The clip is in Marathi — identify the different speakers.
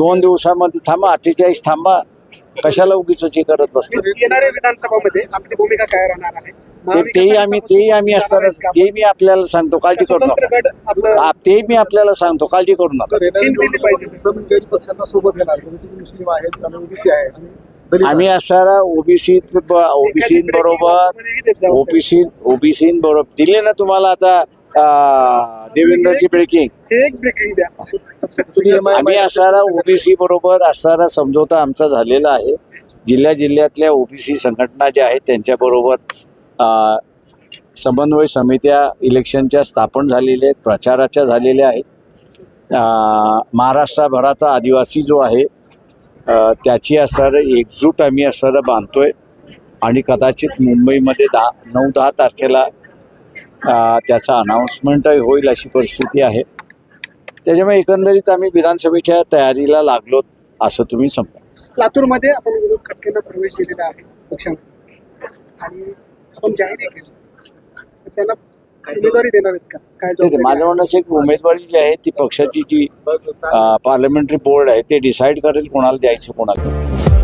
Speaker 1: दोन दिवसामध्ये थांबा अठ्ठेचाळीस थांबा. कशाला उगीच हे करत बसतो
Speaker 2: येणाऱ्या विधानसभामध्ये आपली भूमिका काय राहणार आहे?
Speaker 1: ते तेही आम्ही तेही आम्ही असताना तेही मी आपल्याला सांगतो काळजी करू नका. हा, तेही मी आपल्याला सांगतो काळजी करू नका.
Speaker 3: समविचारी पक्षांना सोबत घेणार जसे की मुस्लिम आहेत आणि ओबीसी आहेत आणि दलित
Speaker 1: आम्ही असणारा ओबीसी ओबीसी बरोबर ओबीसी ओबीसी बरोबर दिले ना तुम्हाला आता देवेंद्रची ब्रेकिंग
Speaker 2: एक ब्रेकिंग द्या.
Speaker 1: आम्ही असणारा ओबीसी बरोबर असणारा समझोता आमचा झालेला आहे. जिल्ह्या जिल्ह्यातल्या ओबीसी संघटना ज्या आहेत त्यांच्याबरोबर समन्वय समित्या इलेक्शनच्या स्थापन झालेल्या आहेत प्रचाराच्या झालेल्या आहेत. महाराष्ट्रभराचा आदिवासी जो आहे त्याची असणारं एकजूट आम्ही असणारं बांधतोय. आणि कदाचित मुंबईमध्ये दहा नऊ दहा तारखेला त्याचा अनाऊन्समेंटही होईल अशी परिस्थिती आहे. त्याच्यामुळे एकंदरीत आम्ही विधानसभेच्या तयारीला लागलो असं तुम्ही समजा.
Speaker 2: लातूरमध्ये आपण विरोध खटकेला प्रवेश दिलेला आहे पक्षाने आणि आपण जाहीर केलं तर त्यांना उमेदवारी देणार आहेत का? काय
Speaker 1: ते- ते
Speaker 2: जबाबदारी
Speaker 1: माझं म्हणणं असं आहे की उमेदवारी जी आहे ती पक्षाची जी पार्लमेंटरी बोर्ड आहे ते डिसाईड करेल कोणाला द्यायचं कोणाला